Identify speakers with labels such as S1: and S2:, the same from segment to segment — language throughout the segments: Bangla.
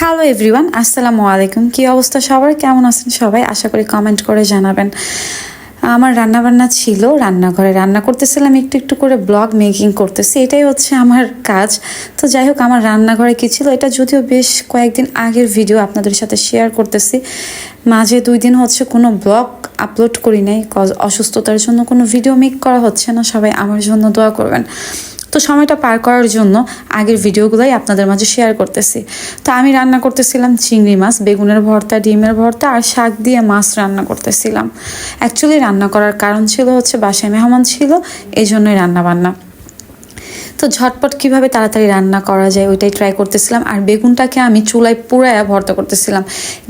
S1: হ্যালো এভরিওয়ান আসসালামু আলাইকুম কি অবস্থা সবার? কেমন আছেন সবাই? আশা করি কমেন্ট করে জানাবেন। আমার রান্নাবান্না ছিল, রান্নাঘরে রান্না করতেছিলাম, একটু একটু করে ব্লগ মেকিং করতেছি। এটাই হচ্ছে আমার কাজ। তো যাই হোক, আমার রান্নাঘরে কী ছিল, এটা যদিও বেশ কয়েকদিন আগের ভিডিও আপনাদের সাথে শেয়ার করতেছি। মাঝে দুই দিন হচ্ছে কোনো ব্লগ আপলোড করি নাই অসুস্থতার জন্য কোনো ভিডিও মেক করা হচ্ছে না। সবাই আমার জন্য দোয়া করবেন। তো সময়টা পার করার জন্য আগের ভিডিওগুলোই আপনাদের মাঝে শেয়ার করতেছি। তো আমি রান্না করতেছিলাম চিংড়ি মাছ, বেগুনের ভর্তা, ডিমের ভর্তা আর শাক দিয়ে মাছ রান্না করতেছিলাম। অ্যাকচুয়ালি রান্না করার কারণ ছিল হচ্ছে বাসায় মেহমান ছিল এই জন্যই রান্না বান্না তো ঝটপট কীভাবে তাড়াতাড়ি রান্না করা যায় ওইটাই ট্রাই করতেছিলাম। আর বেগুনটাকে আমি চুলায় পুরায়া ভর্তা করতেছিলাম।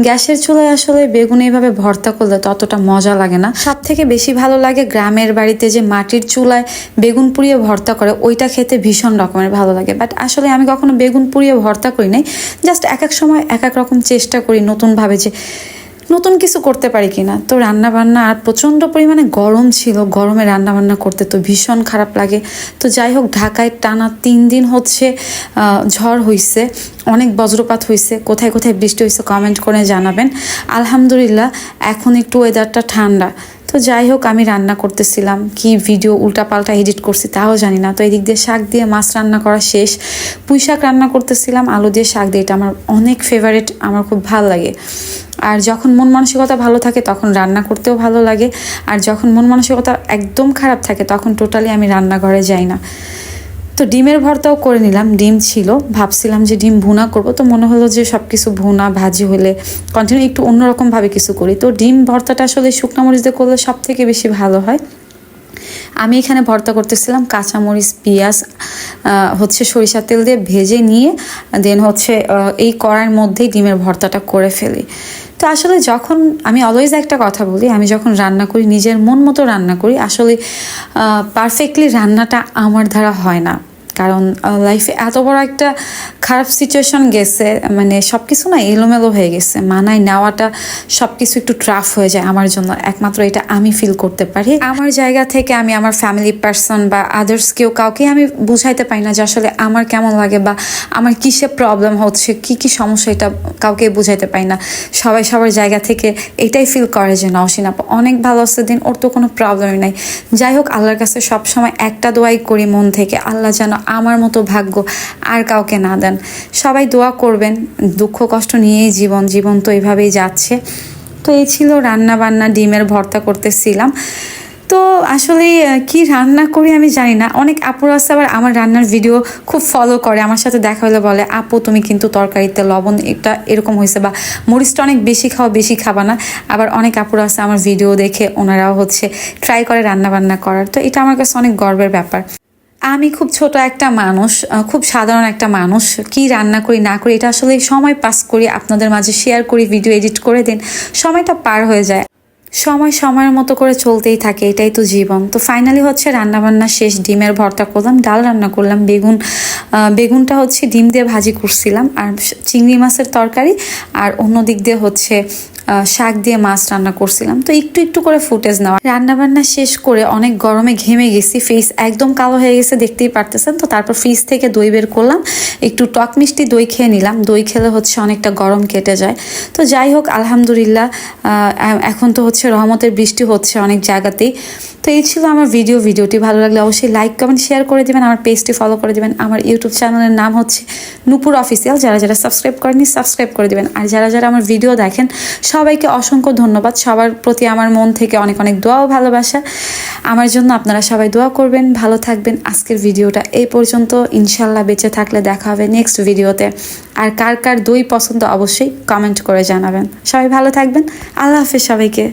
S1: গ্যাসের চুলায় আসলে বেগুন এইভাবে ভর্তা করলে ততটা মজা লাগে না। সব থেকে বেশি ভালো লাগে গ্রামের বাড়িতে যে মাটির চুলায় বেগুন পুড়িয়ে ভর্তা করে, ওইটা খেতে ভীষণ রকমের ভালো লাগে। বাট আসলে আমি কখনো বেগুন পুড়িয়ে ভর্তা করি নাই। জাস্ট এক এক সময় এক এক রকম চেষ্টা করি নতুনভাবে যে নতুন কিছু করতে পারি কিনা? তো রান্না বান্না আর প্রচণ্ড পরিমাণে গরম ছিল। গরমে রান্না বান্না করতে তো ভীষণ খারাপ লাগে। তো যাই হোক, ঢাকায় টানা তিন দিন হচ্ছে ঝড় হইছে। অনেক বজ্রপাত হয়েছে কোথায় কোথায় বৃষ্টি হয়েছে কমেন্ট করে জানাবেন। আলহামদুলিল্লাহ, এখন একটু ওয়েদারটা ঠান্ডা। তো যাই হোক, আমি রান্না করতেছিলাম। কি ভিডিও উল্টাপাল্টা এডিট করছি তাও জানি না। তো এদিক দিয়ে শাক দিয়ে মাছ রান্না করা শেষ। পুঁই শাক রান্না করতেছিলাম, আলু দিয়ে শাক দিয়ে। এটা আমার অনেক ফেভারিট আমার খুব ভালো লাগে। আর যখন মন মানসিকতা ভালো থাকে, তখন রান্না করতেও ভালো লাগে। আর যখন মন মানসিকতা একদম খারাপ থাকে, তখন টোটালি আমি রান্নাঘরে যাই না। তো ডিমের ভর্তাও করে নিলাম। ডিম ছিল। ভাবছিলাম যে ডিম ভুনা করব। তো মনে হলো যে সব কিছু ভুনা, ভাজি হলে কন্টিনিউ একটু অন্যরকমভাবে কিছু করি। তো ডিম ভর্তাটা আসলে শুকনো মরিচ দিয়ে করলে সব থেকে বেশি ভালো হয়। আমি এখানে ভর্তা করতেছিলাম কাঁচামরিচ, পেঁয়াজ হচ্ছে সরিষার তেল দিয়ে ভেজে নিয়ে দেন হচ্ছে এই কড়াইয়ের মধ্যেই ডিমের ভর্তাটা করে ফেলি। তো আসলে যখন আমি অলওয়েজ একটা কথা বলি, আমি যখন রান্না করি, নিজের মন মতো রান্না করি, আসলে পারফেক্টলি রান্নাটা আমার দ্বারা হয় না। কারণ লাইফে এত বড় একটা খারাপ সিচুয়েশন গেছে মানে সব কিছু না এলোমেলো হয়ে গেছে। মানায় নেওয়াটা সব কিছু একটু ট্রাফ হয়ে যায় আমার জন্য। একমাত্র এটা আমি ফিল করতে পারি। আমার জায়গা থেকে আমি আমার ফ্যামিলি পার্সন বা আদার্স কেউ কাউকে আমি বুঝাইতে পারি না যে আসলে আমার কেমন লাগে বা আমার কিসে প্রবলেম হচ্ছে, কি কি সমস্যা এটা কাউকে বুঝাইতে পারি না। সবাই সবার জায়গা থেকে এটাই ফিল করে যে, নওশিন আপু, অনেক ভালো আছে দিন, ওর তো কোনো প্রবলেমই নাই। যাই হোক, আল্লাহর কাছে সবসময় একটা দোয়াই করি মন থেকে, আল্লাহ যেন আমার মতো ভাগ্য আর কাউকে না দেন। সবাই দোয়া করবেন, দুঃখ কষ্ট নিয়েই জীবন জীবন তো এইভাবেই যাচ্ছে। তো এই ছিল রান্না বান্না ডিমের ভর্তা করতেছিলাম। তো আসলে কি রান্না করি আমি জানি না। অনেক আপুর আছে আবার আমার রান্নার ভিডিও খুব ফলো করে, আমার সাথে দেখা হলে বলে, আপু, তুমি কিন্তু তরকারিতে লবণ, এটা এরকম হয়েছে বা মরিচটা অনেক বেশি খাও, বেশি খাবা না। আবার অনেক আপুর আছে আমার ভিডিও দেখে, ওনারাও হচ্ছে ট্রাই করে রান্না বান্না করার। তো এটা আমার কাছে অনেক গর্বের ব্যাপার। আমি খুব ছোট একটা মানুষ খুব সাধারণ একটা মানুষ। কি রান্না করি, না করি, এটা আসলে সময় পাস করি, আপনাদের মাঝে শেয়ার করি ভিডিও এডিট করে দিন, সময়টা পার হয়ে যায়। সময় সময়ের মতো করে চলতেই থাকে, এটাই তো জীবন। তো ফাইনালি হচ্ছে রান্না বান্না শেষ, ডিমের ভর্তা করলাম, ডাল রান্না করলাম, বেগুন বেগুনটা হচ্ছে ডিম দিয়ে ভাজি করছিলাম, আর চিংড়ি মাছের তরকারি, আর অন্য দিক দিয়ে হচ্ছে শাক দিয়ে মাছ রান্না করছিলাম। তো একটু একটু করে ফুটেজ নেওয়া। রান্না বান্না শেষ করে অনেক গরমে ঘেমে গেছি। ফেস একদম কালো হয়ে গেছে, দেখতেই পারতেছেন তো। তারপর ফ্রিজ থেকে দই বের করলাম। একটু টক মিষ্টি দই খেয়ে নিলাম। দই খেলে হচ্ছে অনেকটা গরম কেটে যায়। তো যাই হোক, আলহামদুলিল্লাহ এখন তো হচ্ছে রহমতের বৃষ্টি হচ্ছে অনেক জায়গাতেই। তো এই ছিল আমার ভিডিও ভিডিওটি ভালো লাগলে অবশ্যই লাইক কমেন্ট শেয়ার করে দিবেন। আমার পেজটি ফলো করে দিবেন। আমার ইউটিউব চ্যানেলের নাম হচ্ছে নুপুর অফিসিয়াল যারা যারা সাবস্ক্রাইব করেনি সাবস্ক্রাইব করে দিবেন। আর যারা যারা আমার ভিডিও দেখেন, সবাইকে অসংখ্য ধন্যবাদ। সবার প্রতি আমার মন থেকে অনেক অনেক দোয়া ও ভালোবাসা। আমার জন্য আপনারা সবাই দোয়া করবেন। ভালো থাকবেন। আজকের ভিডিওটা এই পর্যন্ত। ইনশাল্লাহ বেঁচে থাকলে দেখা হবে নেক্সট ভিডিওতে আর কার কার দই পছন্দ অবশ্যই কমেন্ট করে জানাবেন। সবাই ভালো থাকবেন। আল্লাহ হাফিজ সবাইকে।